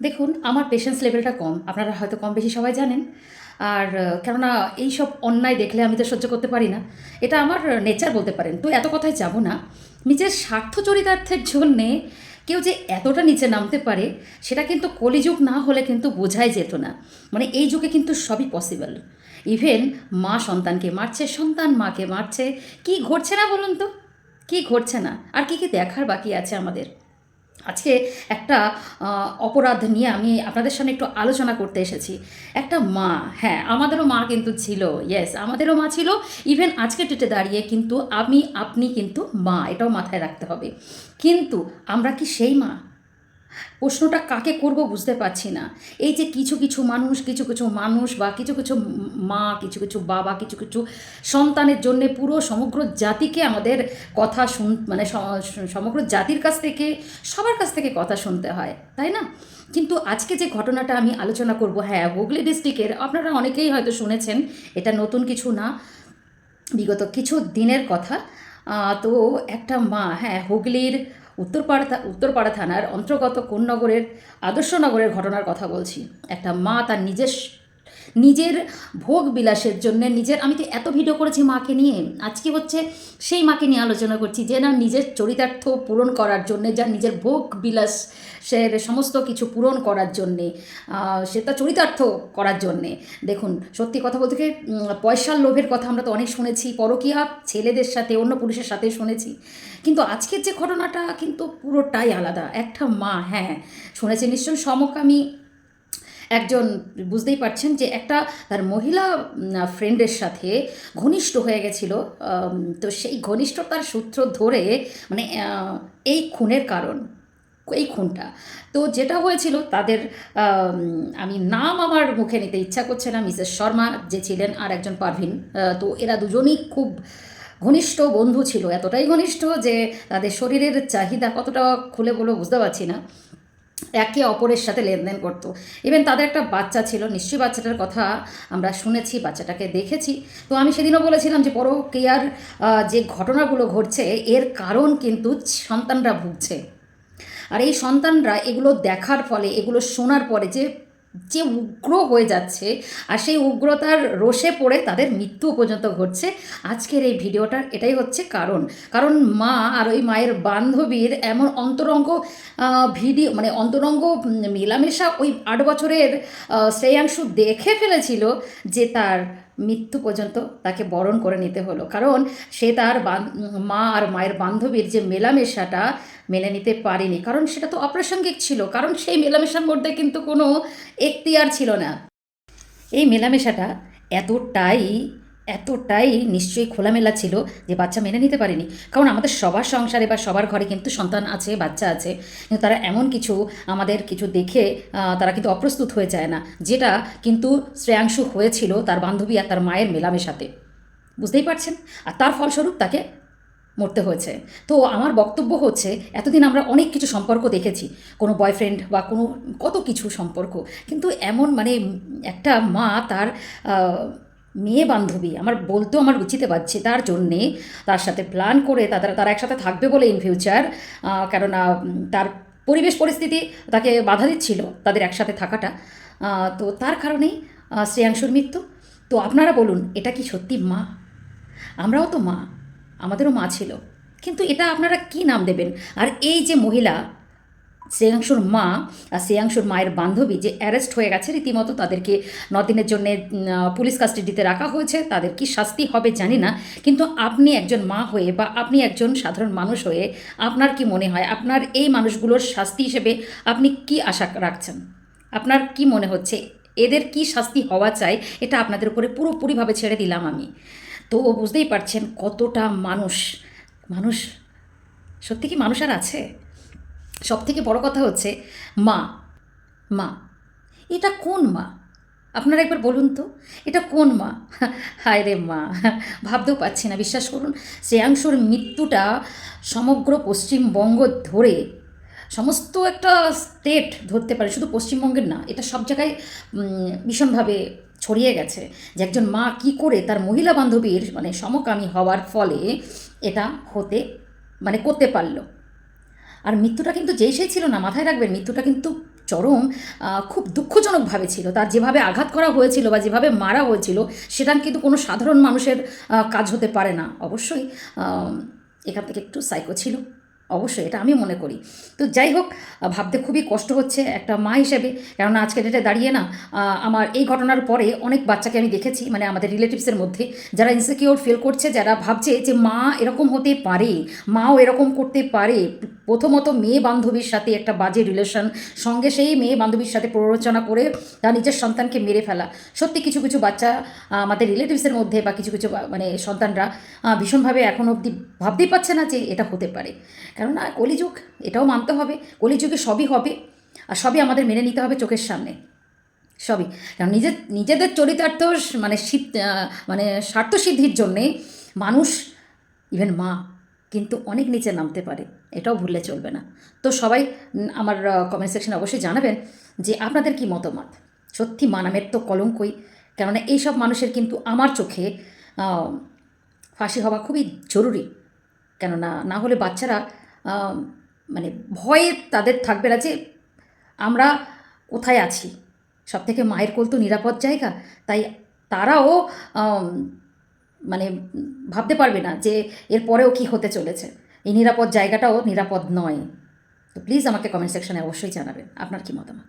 দেখুন, আমার পেশেন্স লেভেলটা কম। আপনারা হয়তো কম বেশি সবাই জানেন। আর কেননা এই সব অন্যায় দেখলে আমি তো সহ্য করতে পারি না। এটা আমার নেচার বলতে পারেন। তো এত কথায় যাব না। নিজের স্বার্থ চরিতার্থের জন্যে কেউ যে এতটা নিচে নামতে পারে, সেটা কিন্তু কলিযুগ না হলে কিন্তু বোঝাই যেত না। মানে এই যুগে কিন্তু সবই পসিবল ইভেন মা সন্তানকে মারছে, সন্তান মাকে মারছে। কি ঘটছে না বলুন তো? কি ঘটছে না? আর কি কি দেখার বাকি আছে আমাদের? আজকে একটা অপরাধ নিয়ে আমি আপনাদের সামনে একটু আলোচনা করতে এসেছি। একটা মা হ্যাঁ আমাদেরও মা কিন্তু ছিল ইয়েস আমাদেরও মা ছিল। ইভেন আজকে ডেটে দাঁড়িয়ে কিন্তু আমি, আপনি কিন্তু মা, এটাও মাথায় রাখতে হবে। কিন্তু আমরা কি সেই মা? প্রশ্নটা কাকে করব বুঝতে পারছি না। এই যে কিছু কিছু মানুষ, কিছু কিছু মানুষ বা কিছু কিছু মা, কিছু কিছু বাবা, কিছু কিছু সন্তানের জন্য পুরো সমগ্র জাতিকে আমাদের কথা শুন মানে সমগ্র জাতির কাছ থেকে, সবার কাছ থেকে কথা শুনতে হয়, তাই না? কিন্তু আজকে যে ঘটনাটা আমি আলোচনা করব হ্যাঁ হুগলি ডিস্ট্রিক্টের আপনারা অনেকেই হয়তো শুনেছেন, এটা নতুন কিছু না, বিগত কিছু দিনের কথা। তো একটা মা হ্যাঁ হুগলির উত্তরপাড়া উত্তরপাড়া থানার অন্তর্গত কোন নগরের আদর্শনগরের ঘটনার কথা বলছি। একটা মা তার নিজের নিজের ভোগ বিলাসের জন্য নিজের আমি তো এত ভিডিও করেছি মাকে নিয়ে। আজকে হচ্ছে সেই মাকে নিয়ে আলোচনা করছি যে না নিজের চরিতার্থ পূরণ করার জন্যে যা নিজের ভোগ বিলাস বিলাসের সমস্ত কিছু পূরণ করার জন্যে আহ, সেটা চরিতার্থ করার জন্যে। দেখুন সত্যি কথা বলতে গিয়ে পয়সার লোভের কথা আমরা তো অনেক শুনেছি পরকীয়া ছেলেদের সাথে অন্য পুরুষের সাথে শুনেছি। কিন্তু আজকের যে ঘটনাটা কিন্তু পুরোটাই আলাদা। একটা মা হ্যাঁ শুনেছি নিশ্চয়ই সমকামী একজন বুঝতেই পারছেন যে একটা তার মহিলা ফ্রেন্ডের সাথে ঘনিষ্ঠ হয়ে গেছিল তো সেই ঘনিষ্ঠতার সূত্র ধরে মানে এই খুনের কারণ, এই খুনটা। তো যেটা হয়েছিল তাদের আমি নাম আমার মুখে নিতে ইচ্ছা করছে না, মিসেস শর্মা যে ছিলেন আর একজন পারভিন তো এরা দুজনই খুব ঘনিষ্ঠ বন্ধু ছিল, এতটাই ঘনিষ্ঠ যে তাদের শরীরের চাহিদা কতটা খুলে বলে বুঝতে পারছি না। একে অপরের সাথে লেনদেন করতো। ইভেন তাদের একটা বাচ্চা ছিল, নিশ্চয়ই বাচ্চাটার কথা আমরা শুনেছি, বাচ্চাটাকে দেখেছি। তো আমি সেদিনও বলেছিলাম যে বড় কেয়ার যে ঘটনাগুলো ঘটছে, এর কারণ কিন্তু সন্তানরা ভুগছে। আর এই সন্তানরা এগুলো দেখার ফলে, এগুলো শোনার পরে যে যে উগ্র হয়ে যাচ্ছে আর সেই উগ্রতার রোষে পড়ে তাদের মৃত্যু পর্যন্ত ঘটছে। আজকের এই ভিডিওটার এটাই হচ্ছে কারণ। কারণ মা আর ওই মায়ের বান্ধবীর এমন অন্তরঙ্গ ভিডিও মানে অন্তরঙ্গ মেলামেশা ওই আট বছরের শ্রেয়াংশু দেখে ফেলেছিল যে তার মৃত্যু পর্যন্ত তাকে বরণ করে নিতে হলো। কারণ সে তার মা আর মায়ের বান্ধবীর যে মেলামেশাটা মেনে নিতে পারেনি। কারণ সেটা তো অপ্রাসঙ্গিক ছিল। কারণ সেই মেলামেশার মধ্যে কিন্তু কোনো এখতিয়ার ছিল না। এই মেলামেশাটা এতটাই এতটাই নিশ্চয়ই খোলামেলা ছিল যে বাচ্চা মেনে নিতে পারেনি। কারণ আমাদের সবার সংসারে বা সবার ঘরে কিন্তু সন্তান আছে, বাচ্চা আছে। কিন্তু তারা এমন কিছু আমাদের কিছু দেখে তারা কিন্তু অপ্রস্তুত হয়ে যায় না। যেটা কিন্তু শ্রেয়াংশু হয়েছিল তার বান্ধবী আর তার মায়ের মেলামেশাতে। বুঝতেই পারছেন? আর তার ফলস্বরূপ তাকে মরতে হয়েছে। তো আমার বক্তব্য হচ্ছে, এতদিন আমরা অনেক কিছু সম্পর্ক দেখেছি। কোনো বয়ফ্রেন্ড বা কোনো কত কিছু সম্পর্ক। কিন্তু এমন মানে একটা মা তার মেয়ে বান্ধবী, আমার বলতেও আমার রুচিতে পাচ্ছে তার জন্যে, তার সাথে প্ল্যান করে তারা তারা একসাথে থাকবে বলে ইন ফিউচার কেননা তার পরিবেশ পরিস্থিতি তাকে বাধা দিচ্ছিল তাদের একসাথে থাকাটা তো তার কারণেই শ্রেয়াংশুর মৃত্যু। তো আপনারা বলুন, এটা কি সত্যি মা? আমরাও তো মা, আমাদেরও মা ছিল। কিন্তু এটা আপনারা কি নাম দেবেন? আর এই যে মহিলা শ্রেয়াংশুর মা আর শ্রেয়াংশুর মায়ের বান্ধবী যে অ্যারেস্ট হয়ে গেছে রীতিমতো তাদেরকে দিনের জন্যে পুলিশ কাস্টাডিতে রাখা হয়েছে। তাদের কি শাস্তি হবে জানি না। কিন্তু আপনি একজন মা হয়ে বা আপনি একজন সাধারণ মানুষ হয়ে আপনার কি মনে হয়? আপনার এই মানুষগুলোর শাস্তি হিসেবে আপনি কি আশা রাখছেন? আপনার কি মনে হচ্ছে? এদের কি শাস্তি হওয়া চাই? এটা আপনাদের উপরে পুরোপুরিভাবে ছেড়ে দিলাম আমি। তো বুঝতেই পারছেন কতটা মানুষ। মানুষ, সত্যি কি মানুষ আর আছে? সব থেকে বড় কথা হচ্ছে মা মা। এটা কোন মা? আপনারা একবার বলুন তো, এটা কোন মা? হায় রে মা, ভাবতেও পাচ্ছি না, বিশ্বাস করুন। শ্রেয়াংশুর মৃত্যুটা সমগ্র পশ্চিমবঙ্গ ধরে সমস্ত একটা স্টেট ধরতে পারে, শুধু পশ্চিমবঙ্গের না, এটা সব জায়গায় ভীষণভাবে ছড়িয়ে গেছে যে একজন মা কি করে তার মহিলা বান্ধবীর মানে সমকামী হওয়ার ফলে এটা হতে মানে করতে পারল। আর মৃত্যুটা কিন্তু যেই সেই ছিল না, মাথায় রাখবেন, মৃত্যুটা কিন্তু চরম খুব দুঃখজনকভাবে ছিল। তার যেভাবে আঘাত করা হয়েছিল বা যেভাবে মারা হয়েছিল, সেটা কিন্তু কোনো সাধারণ মানুষের কাজ হতে পারে না। অবশ্যই এখান থেকে একটু সাইকো ছিল। অবশ্যই, এটা আমি মনে করি। তো যাই হোক ভাবতে খুবই কষ্ট হচ্ছে একটা মা হিসেবে, কেননা আজকে ডেটে দাঁড়িয়ে না আমার এই ঘটনার পরে অনেক বাচ্চাকে আমি দেখেছি মানে আমাদের রিলেটিভসের মধ্যে, যারা ইনসিকিওর ফিল করছে, যারা ভাবছে যে মা এরকম হতে পারে, মাও এরকম করতে পারে। প্রথমত মেয়ে বান্ধবীর সাথে একটা বাজে রিলেশন সঙ্গে সেই মেয়ে বান্ধবীর সাথে প্ররোচনা করে তার নিজের সন্তানকে মেরে ফেলা। সত্যি কিছু কিছু বাচ্চা আমাদের রিলেটিভসের মধ্যে বা কিছু কিছু মানে সন্তানরা ভীষণভাবে এখনও অবধি ভাবতেই পারছে না যে এটা হতে পারে। কেননা কলিযুগ, এটাও মানতে হবে, কলিযুগে সবই হবে আর সবই আমাদের মেনে নিতে হবে চোখের সামনে। সবই। কারণ নিজের, নিজেদের চরিতার্থ মানে মানে স্বার্থসিদ্ধির জন্যে মানুষ ইভেন মা, কিন্তু অনেক নিচে নামতে পারে, এটাও ভুললে চলবে না। তো সবাই আমার কমেন্ট সেকশনে অবশ্যই জানাবেন যে আপনাদের কি মতামত? সত্যি মানামের তো কলঙ্কই, কেননা এইসব মানুষের কিন্তু আমার চোখে ফাঁসি হওয়া খুবই জরুরি। কেননা না হলে বাচ্চারা মানে ভয়ে তাদের থাকবে না যে আমরা কোথায় আছি। সব থেকে মায়ের কোল তো নিরাপদ জায়গা, তাই তারাও মানে ভাবতে পারবে না যে এরপরেও কী হতে চলেছে। এই নিরাপদ জায়গাটাও নিরাপদ নয়। তো প্লিজ আমাকে কমেন্ট সেকশনে অবশ্যই জানাবেন। আপনার কি মতামত?